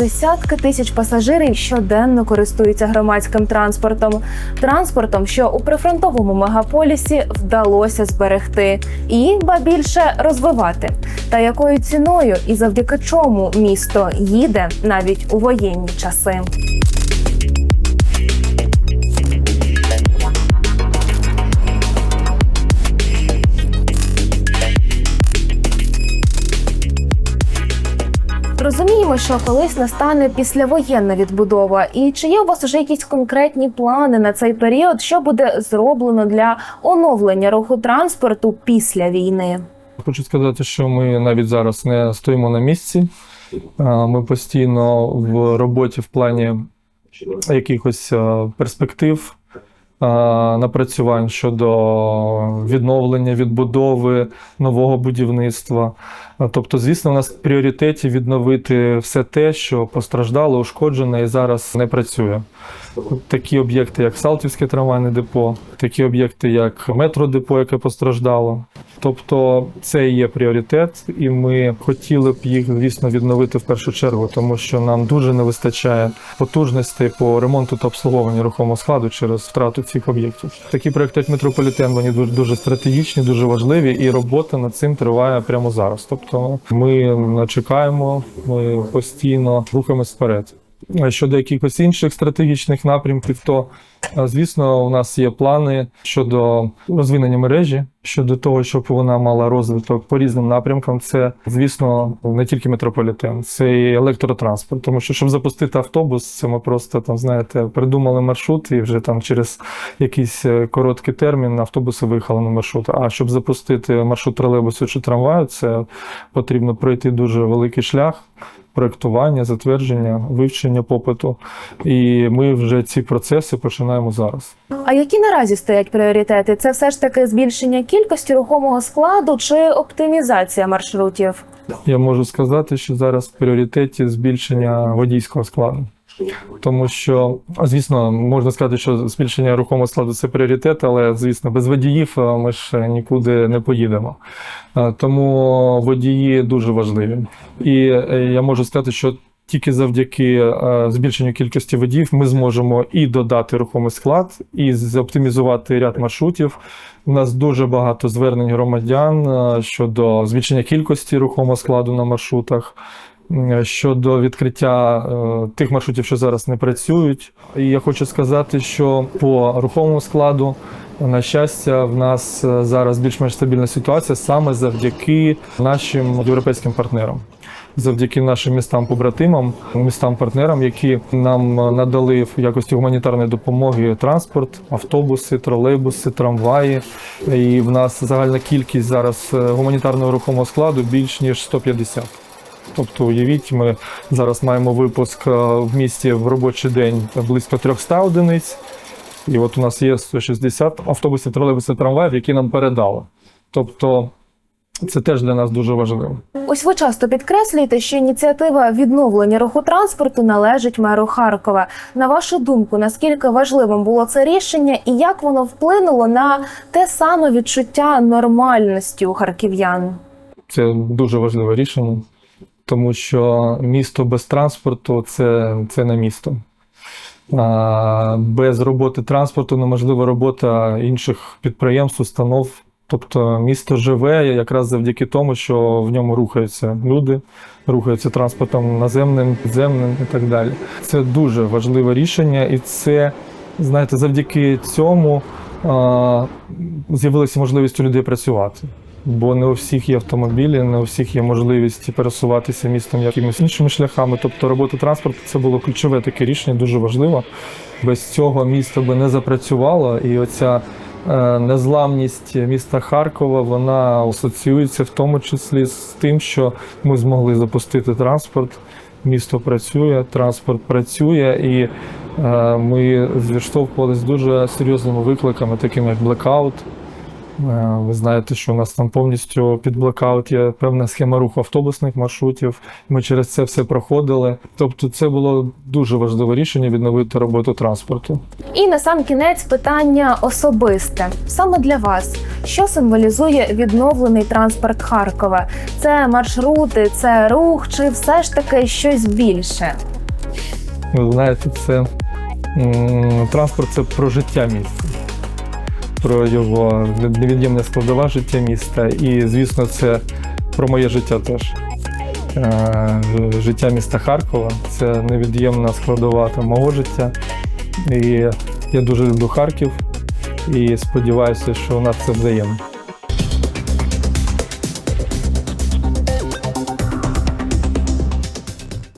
десятки тисяч пасажирів щоденно користуються громадським транспортом, транспортом, що у прифронтовому мегаполісі вдалося зберегти, і ба більше розвивати. Та якою ціною і завдяки чому місто їде навіть у воєнні часи. Розуміємо, що колись настане післявоєнна відбудова. І чи є у вас вже якісь конкретні плани на цей період, що буде зроблено для оновлення руху транспорту після війни? Хочу сказати, що ми навіть зараз не стоїмо на місці. Ми постійно в роботі в плані якихось перспектив, напрацювань щодо відновлення, відбудови нового будівництва. Тобто, звісно, у нас в пріоритеті відновити все те, що постраждало, ушкоджене і зараз не працює. Такі об'єкти, як Салтівське трамвайне депо, такі об'єкти, як метродепо, яке постраждало. Тобто це є пріоритет, і ми хотіли б їх, звісно, відновити в першу чергу, тому що нам дуже не вистачає потужностей по ремонту та обслуговуванню рухомого складу через втрату цих об'єктів. Такі проекти, як метрополітен, вони дуже, дуже стратегічні, дуже важливі, і робота над цим триває прямо зараз. Тобто ми чекаємо, ми постійно рухаємось вперед. Щодо якихось інших стратегічних напрямків, то звісно, у нас є плани щодо розвинення мережі, щодо того, щоб вона мала розвиток по різним напрямкам. Це, звісно, не тільки метрополітен, це і електротранспорт. Тому що, щоб запустити автобус, це ми просто там, знаєте, придумали маршрут, і вже там через якийсь е, короткий термін автобуси виїхали на маршрут. А щоб запустити маршрут тролейбусу чи трамваю, це потрібно пройти дуже великий шлях проектування, затвердження, вивчення попиту. І ми вже ці процеси починаємо зараз. А які наразі стоять пріоритети? Це все ж таки збільшення кількості рухомого складу чи оптимізація маршрутів? Я можу сказати, що зараз в пріоритеті збільшення водійського складу. Тому що, звісно, можна сказати, що збільшення рухомого складу це пріоритет, але звісно, без водіїв ми ж нікуди не поїдемо. Тому водії дуже важливі. І е, я можу сказати, що тільки завдяки е, збільшенню кількості водіїв ми зможемо і додати рухомий склад, і оптимізувати ряд маршрутів. У нас дуже багато звернень громадян е, щодо збільшення кількості рухомого складу на маршрутах. М, Щодо відкриття е, тих маршрутів, що зараз не працюють, і я хочу сказати, що по рухомому складу, на щастя, в нас е, зараз більш-менш стабільна ситуація саме завдяки нашим європейським партнерам. Завдяки нашим містам-побратимам, містам-партнерам, які нам надали в якості гуманітарної допомоги транспорт, автобуси, тролейбуси, трамваї. І в нас загальна кількість зараз е, гуманітарного рухомого складу більш ніж 150. Тобто, уявіть, ми зараз маємо випуск е, в місті в робочий день близько 300 одиниць. І от у нас є 160 автобусів, тролейбусів, трамваїв, які нам передали. Тобто, це теж для нас дуже важливо. Ось ви часто підкреслюєте, що ініціатива відновлення руху транспорту належить меру Харкова. На вашу думку, наскільки важливим було це рішення, і як воно вплинуло на те саме відчуття нормальності у харків'ян? Це дуже важливе рішення, тому що місто без транспорту це, це не місто. Без роботи транспорту неможлива робота інших підприємств, установ. Тобто місто живе якраз завдяки тому, що в ньому рухаються люди, рухаються транспортом наземним, підземним і так далі. Це дуже важливе рішення, і це, знаєте, завдяки цьому з'явилася можливість у людей працювати. Бо не у всіх є автомобілі, не у всіх є можливість пересуватися містом якимись іншими шляхами. Тобто робота транспорту це було ключове таке рішення, дуже важливо. Без цього місто би не запрацювало, і оця е, незламність міста Харкова вона асоціюється в тому числі з тим, що ми змогли запустити транспорт. Місто працює, транспорт працює, і е, ми зіштовхувалися з дуже серйозними викликами, такими як блекаут. Е, Ви знаєте, що у нас там повністю під блокаут є певна схема руху автобусних маршрутів. Ми через це все проходили. Тобто, це було дуже важливе рішення відновити роботу транспорту. І на сам кінець питання особисте саме для вас, що символізує відновлений транспорт Харкова? Це маршрути, це рух, чи все ж таки щось більше? Ви знаєте, це транспорт це про життя міста, про його невід'ємне складова життя міста. І, звісно, це про моє життя теж. Е, Життя міста Харкова це невід'ємна складова там, мого життя. І я дуже люблю Харків і сподіваюся, що у нас це взаємно.